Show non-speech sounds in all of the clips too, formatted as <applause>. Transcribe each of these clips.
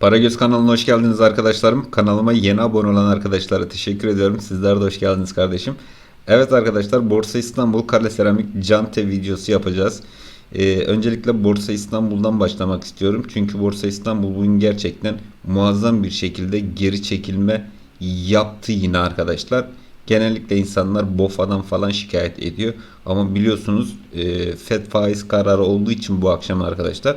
Paragöz kanalına hoş geldiniz arkadaşlarım. Kanalıma yeni abone olan arkadaşlara teşekkür ediyorum. Sizler de hoş geldiniz kardeşim. Evet arkadaşlar Borsa İstanbul Kale Seramik Cante videosu yapacağız. Ee, öncelikle Borsa İstanbul'dan başlamak istiyorum. Çünkü Borsa İstanbul bugün gerçekten muazzam bir şekilde geri çekilme yaptı yine arkadaşlar. Genellikle insanlar BOFA'dan falan şikayet ediyor. Ama biliyorsunuz e, FED faiz kararı olduğu için bu akşam arkadaşlar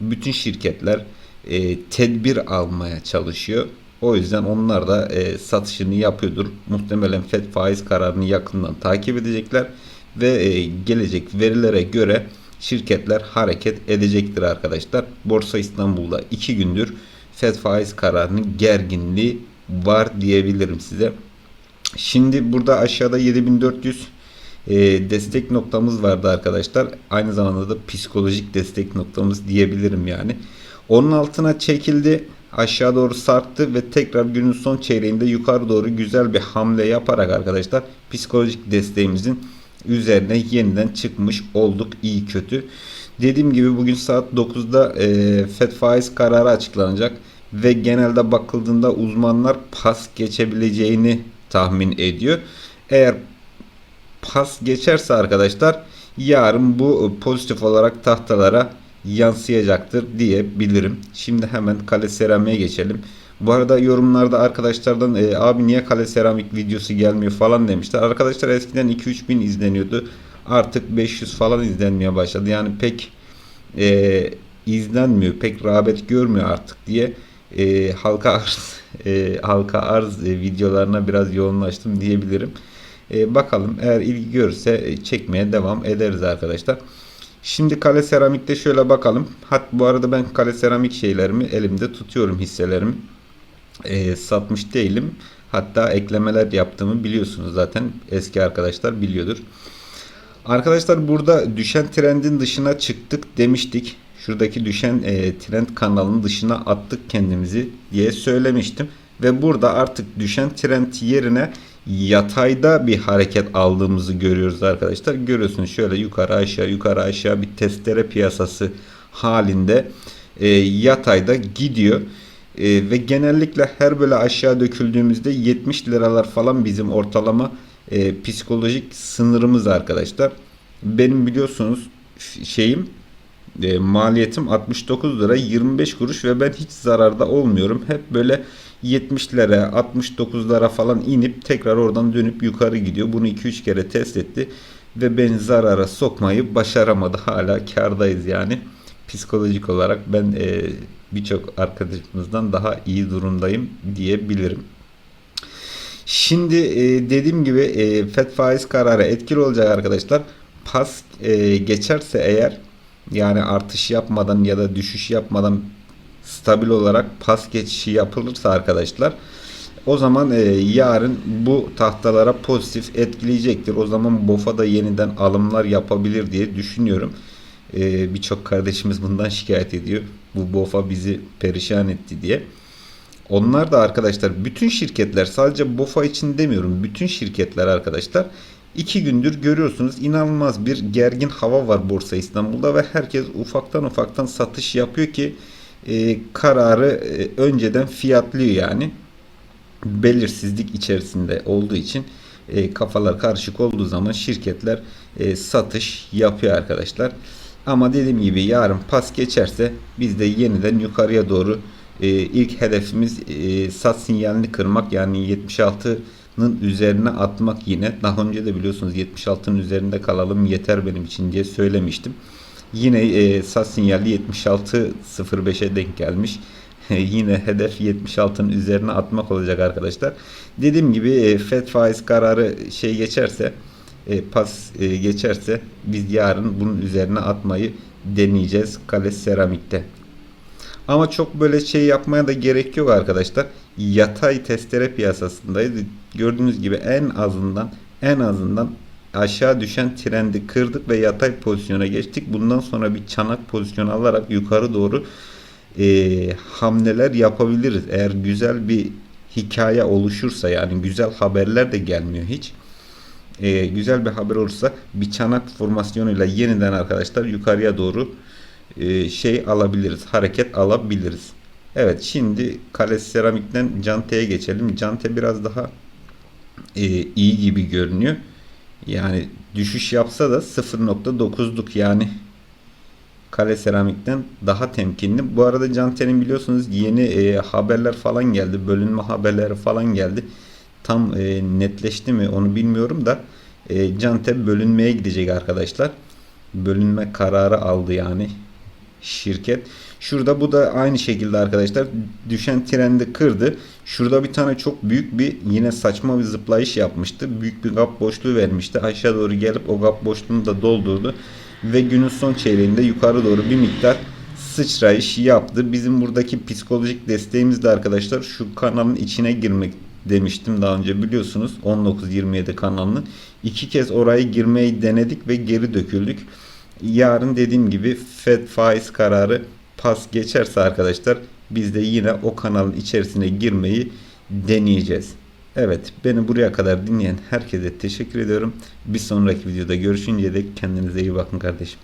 bütün şirketler e, tedbir almaya çalışıyor. O yüzden onlar da e, satışını yapıyordur. Muhtemelen FED faiz kararını yakından takip edecekler ve e, gelecek verilere göre şirketler hareket edecektir arkadaşlar. Borsa İstanbul'da 2 gündür FED faiz kararının gerginliği var diyebilirim size. Şimdi burada aşağıda 7400 e, destek noktamız vardı arkadaşlar. Aynı zamanda da psikolojik destek noktamız diyebilirim yani. Onun altına çekildi. Aşağı doğru sarktı ve tekrar günün son çeyreğinde yukarı doğru güzel bir hamle yaparak arkadaşlar psikolojik desteğimizin üzerine yeniden çıkmış olduk iyi kötü. Dediğim gibi bugün saat 9'da e, FED faiz kararı açıklanacak ve genelde bakıldığında uzmanlar pas geçebileceğini tahmin ediyor. Eğer pas geçerse arkadaşlar yarın bu pozitif olarak tahtalara yansıyacaktır diyebilirim. Şimdi hemen kale seramiğe geçelim. Bu arada yorumlarda arkadaşlardan e, abi niye kale seramik videosu gelmiyor falan demişler. Arkadaşlar eskiden 2-3 bin izleniyordu. Artık 500 falan izlenmeye başladı. Yani pek e, izlenmiyor. Pek rağbet görmüyor artık diye e, halka arz e, halka arz e, videolarına biraz yoğunlaştım diyebilirim. E, bakalım eğer ilgi görürse e, çekmeye devam ederiz arkadaşlar. Şimdi kale seramikte şöyle bakalım. Hat bu arada ben kale seramik şeylerimi elimde tutuyorum hisselerimi. E, satmış değilim. Hatta eklemeler yaptığımı biliyorsunuz zaten. Eski arkadaşlar biliyordur. Arkadaşlar burada düşen trendin dışına çıktık demiştik. Şuradaki düşen e, trend kanalının dışına attık kendimizi diye söylemiştim. Ve burada artık düşen trend yerine yatayda bir hareket aldığımızı görüyoruz arkadaşlar. Görüyorsunuz şöyle yukarı aşağı yukarı aşağı bir testere piyasası halinde e, yatayda gidiyor. E, ve genellikle her böyle aşağı döküldüğümüzde 70 liralar falan bizim ortalama e, psikolojik sınırımız arkadaşlar. Benim biliyorsunuz şeyim e, maliyetim 69 lira 25 kuruş ve ben hiç zararda olmuyorum. Hep böyle 70'lere 69'lara falan inip tekrar oradan dönüp yukarı gidiyor. Bunu 2-3 kere test etti ve beni zarara sokmayı başaramadı. Hala kardayız yani. Psikolojik olarak ben e, birçok arkadaşımızdan daha iyi durumdayım diyebilirim. Şimdi e, dediğim gibi e, FED faiz kararı etkili olacak arkadaşlar. Pas e, geçerse eğer yani artış yapmadan ya da düşüş yapmadan stabil olarak pas geçişi yapılırsa arkadaşlar o zaman e, yarın bu tahtalara pozitif etkileyecektir. O zaman BOFA da yeniden alımlar yapabilir diye düşünüyorum. E, Birçok kardeşimiz bundan şikayet ediyor. Bu BOFA bizi perişan etti diye. Onlar da arkadaşlar bütün şirketler sadece BOFA için demiyorum. Bütün şirketler arkadaşlar iki gündür görüyorsunuz inanılmaz bir gergin hava var Borsa İstanbul'da ve herkes ufaktan ufaktan satış yapıyor ki e, kararı e, önceden fiyatlıyor yani. Belirsizlik içerisinde olduğu için e, kafalar karışık olduğu zaman şirketler e, satış yapıyor arkadaşlar. Ama dediğim gibi yarın pas geçerse biz de yeniden yukarıya doğru e, ilk hedefimiz e, sat sinyalini kırmak yani 76'nın üzerine atmak yine. Daha önce de biliyorsunuz 76'nın üzerinde kalalım yeter benim için diye söylemiştim. Yine e, sat sinyali 76.05'e denk gelmiş. <laughs> Yine hedef 76'nın üzerine atmak olacak arkadaşlar. Dediğim gibi e, FED faiz kararı şey geçerse e, pas e, geçerse biz yarın bunun üzerine atmayı deneyeceğiz kale seramikte. Ama çok böyle şey yapmaya da gerek yok arkadaşlar. Yatay testere piyasasındayız. Gördüğünüz gibi en azından en azından aşağı düşen trendi kırdık ve yatay pozisyona geçtik. Bundan sonra bir çanak pozisyonu alarak yukarı doğru e, hamleler yapabiliriz. Eğer güzel bir hikaye oluşursa yani güzel haberler de gelmiyor hiç. E, güzel bir haber olursa bir çanak formasyonuyla yeniden arkadaşlar yukarıya doğru e, şey alabiliriz. Hareket alabiliriz. Evet şimdi Kale Seramik'ten Cante'ye geçelim. Cante biraz daha e, iyi gibi görünüyor. Yani düşüş yapsa da 0.9'luk yani Kale Seramik'ten daha temkinli. Bu arada Cante'nin biliyorsunuz yeni e, haberler falan geldi. Bölünme haberleri falan geldi. Tam e, netleşti mi onu bilmiyorum da e, Cante bölünmeye gidecek arkadaşlar. Bölünme kararı aldı yani şirket. Şurada bu da aynı şekilde arkadaşlar düşen trendi kırdı. Şurada bir tane çok büyük bir yine saçma bir zıplayış yapmıştı. Büyük bir gap boşluğu vermişti. Aşağı doğru gelip o gap boşluğunu da doldurdu. Ve günün son çeyreğinde yukarı doğru bir miktar sıçrayış yaptı. Bizim buradaki psikolojik desteğimiz de arkadaşlar şu kanalın içine girmek demiştim daha önce biliyorsunuz 19-27 kanalını. iki kez orayı girmeyi denedik ve geri döküldük. Yarın dediğim gibi FED faiz kararı pas geçerse arkadaşlar biz de yine o kanalın içerisine girmeyi deneyeceğiz. Evet beni buraya kadar dinleyen herkese teşekkür ediyorum. Bir sonraki videoda görüşünceye dek kendinize iyi bakın kardeşim.